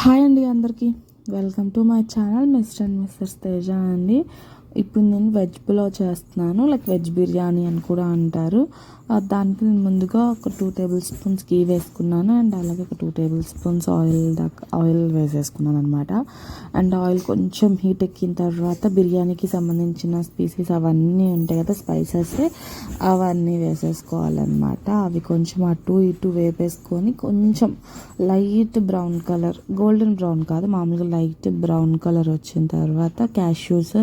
Hi అండి అందరికీ. Welcome to my channel mister and misters Teja అండి. ఇప్పుడు నేను వెజ్ పులావ్ చేస్తున్నాను లైక్ వెజ్ బిర్యానీ అని కూడా అంటారు. దానికి నేను ముందుగా ఒక టూ టేబుల్ స్పూన్స్ గీ వేసుకున్నాను అండ్ అలాగే ఒక టూ టేబుల్ స్పూన్స్ ఆయిల్ దాకా ఆయిల్ వేసేసుకున్నాను అనమాట అండ్ ఆయిల్ కొంచెం హీట్ ఎక్కిన తర్వాత బిర్యానీకి సంబంధించిన స్పీసీస్ అవన్నీ ఉంటాయి కదా స్పైసెస్ అవన్నీ వేసేసుకోవాలన్నమాట. అవి కొంచెం అటు ఇటు వేపేసుకొని కొంచెం light brown colour golden brown కాదు మామూలుగా లైట్ బ్రౌన్ కలర్ వచ్చిన తర్వాత క్యాష్యూస్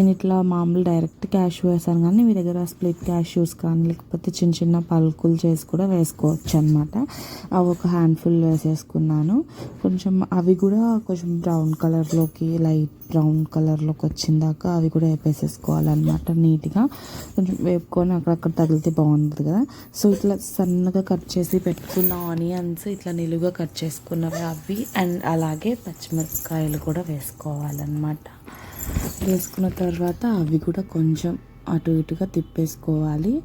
నేను ఇట్లా మామూలు డైరెక్ట్ క్యాష్ వేసాను కానీ మీ దగ్గర స్ప్లిట్ క్యాష్యూస్ కానీ లేకపోతే చిన్న చిన్న పలుకులు చేసి కూడా వేసుకోవచ్చు అనమాట అవి ఒక హ్యాండ్ఫుల్ వేసేసుకున్నాను. కొంచెం అవి కూడా కొంచెం బ్రౌన్ కలర్లోకి లైట్ బ్రౌన్ కలర్లోకి వచ్చిందాక అవి కూడా వేపేసేసుకోవాలన్నమాట నీట్గా. కొంచెం వేపుకొని అక్కడక్కడ తగిలితే బాగుంటుంది కదా. సో ఇట్లా సన్నగా కట్ చేసి పెట్టుకున్న ఆనియన్స్ ఇట్లా నిలువుగా కట్ చేసుకున్నవి అవి అండ్ అలాగే పచ్చిమిరపకాయలు కూడా వేసుకోవాలన్నమాట. వేసుకున్న తర్వాత అవి కూడా కొంచెం అటు ఇటుగా తిప్పేసుకోవాలి.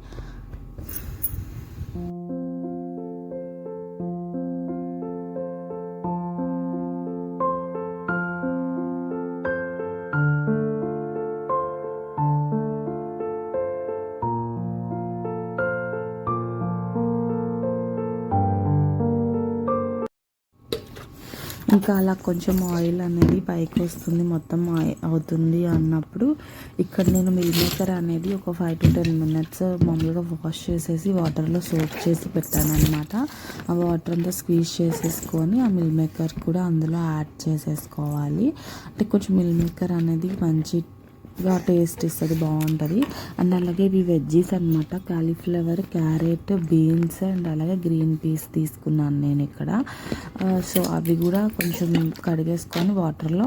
ఇంకా అలా కొంచెం ఆయిల్ అనేది పైకి వస్తుంది మొత్తం అవుతుంది అన్నప్పుడు ఇక్కడ నేను మిల్ మేకర్ అనేది ఒక ఫైవ్ టు టెన్ మినిట్స్ మామూలుగా వాష్ చేసేసి వాటర్లో సోప్ చేసి పెట్టాను అనమాట ఆ వాటర్ అంతా స్క్వీజ్ చేసేసుకొని ఆ మిల్ మేకర్ కూడా అందులో యాడ్ చేసేసుకోవాలి. అంటే కొంచెం మిల్ మేకర్ అనేది మంచి టేస్ట్ ఇస్తుంది బాగుంటుంది. అండ్ అలాగే ఇవి వెజ్జీస్ అనమాట కాలీఫ్లవర్ క్యారెట్ బీన్స్ అండ్ అలాగే గ్రీన్ పీస్ తీసుకున్నాను నేను ఇక్కడ. సో అవి కూడా కొంచెం కడిగేసుకొని వాటర్లో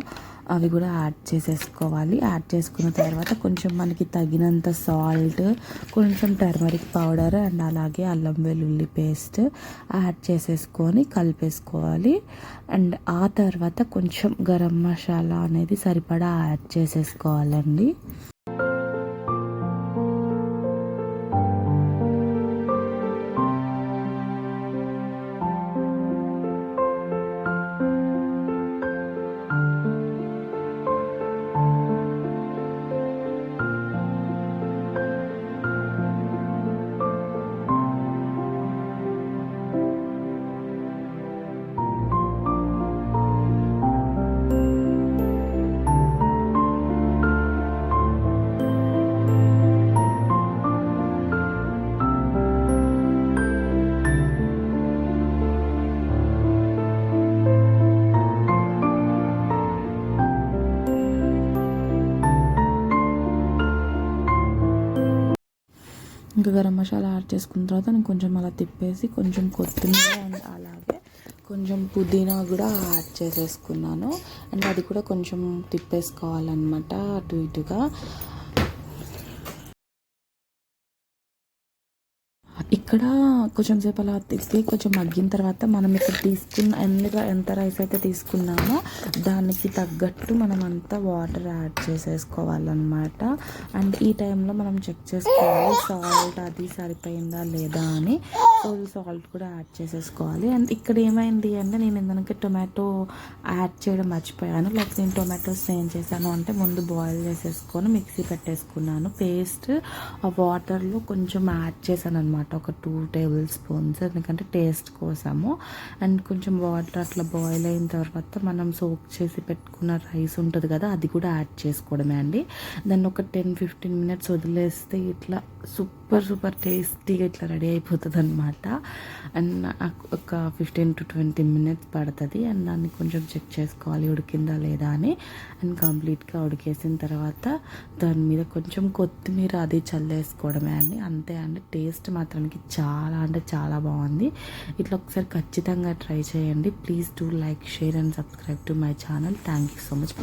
అవి కూడా యాడ్ చేసేసుకోవాలి. యాడ్ చేసుకున్న తర్వాత కొంచెం మనకి తగినంత సాల్ట్ కొంచెం టర్మరిక్ పౌడర్ అండ్ అలాగే అల్లం వెల్లుల్లి పేస్ట్ యాడ్ చేసేసుకొని కలిపేసుకోవాలి. అండ్ ఆ తర్వాత కొంచెం గరం మసాలా అనేది సరిపడా యాడ్ చేసేసుకోవాలండి. ఇంకా గరం మసాలా యాడ్ చేసుకున్న తర్వాత నేను కొంచెం అలా తిప్పేసి కొంచెం కొత్తిమీర అండ్ అలాగే కొంచెం పుదీనా కూడా యాడ్ చేసేసుకున్నాను. అండ్ అది కూడా కొంచెం తిప్పేసుకోవాలన్నమాట అటు ఇటుగా. ఇక్కడ కొంచెం సేపు అలా తిప్పి కొంచెం మగ్గిన తర్వాత మనం ఇక్కడ తీసుకున్న ఎన్ని ఎంత రైస్ అయితే తీసుకున్నామో దానికి తగ్గట్టు మనం అంతా వాటర్ యాడ్ చేసేసుకోవాలన్నమాట. అండ్ ఈ టైంలో మనం చెక్ చేసుకోవాలి సాల్ట్ అది సరిపోయిందా లేదా అని. ఫుల్ సాల్ట్ కూడా యాడ్ చేసేసుకోవాలి. అండ్ ఇక్కడ ఏమైంది అంటే నేను ఇందాక టొమాటో యాడ్ చేయడం మర్చిపోయాను. లేకపోతే నేను టొమాటోస్ ఏం చేశాను అంటే ముందు బాయిల్ చేసేసుకొని మిక్సీ పెట్టేసుకున్నాను. పేస్ట్ ఆ వాటర్లో కొంచెం యాడ్ చేశాను అనమాట ఒక టూ టేబుల్ స్పూన్స్ ఎందుకంటే టేస్ట్ కోసము. అండ్ కొంచెం వాటర్ అట్లా బాయిల్ అయిన తర్వాత మనం సోక్ చేసి పెట్టుకున్న రైస్ ఉంటుంది కదా అది కూడా యాడ్ చేసుకోవడమే అండి. దాన్ని ఒక టెన్ ఫిఫ్టీన్ మినిట్స్ వదిలేస్తే ఇట్లా సూపర్ సూపర్ టేస్టీగా ఇట్లా రెడీ అయిపోతుంది అనమాట అండ్ ఒక ఫిఫ్టీన్ టు ట్వంటీ మినిట్స్ పడుతుంది. అండ్ దాన్ని కొంచెం చెక్ చేసుకోవాలి ఉడికిందా లేదా అని. అండ్ కంప్లీట్గా ఉడికేసిన తర్వాత దాని మీద కొంచెం కొత్తిమీర అది చల్లేసుకోవడమే అండి. అంతే అండి. టేస్ట్ మాత్రానికి చాలా అంటే చాలా బాగుంది. ఇట్లా ఒకసారి ఖచ్చితంగా ట్రై చేయండి. Please do like share and subscribe to my channel. Thank you so much.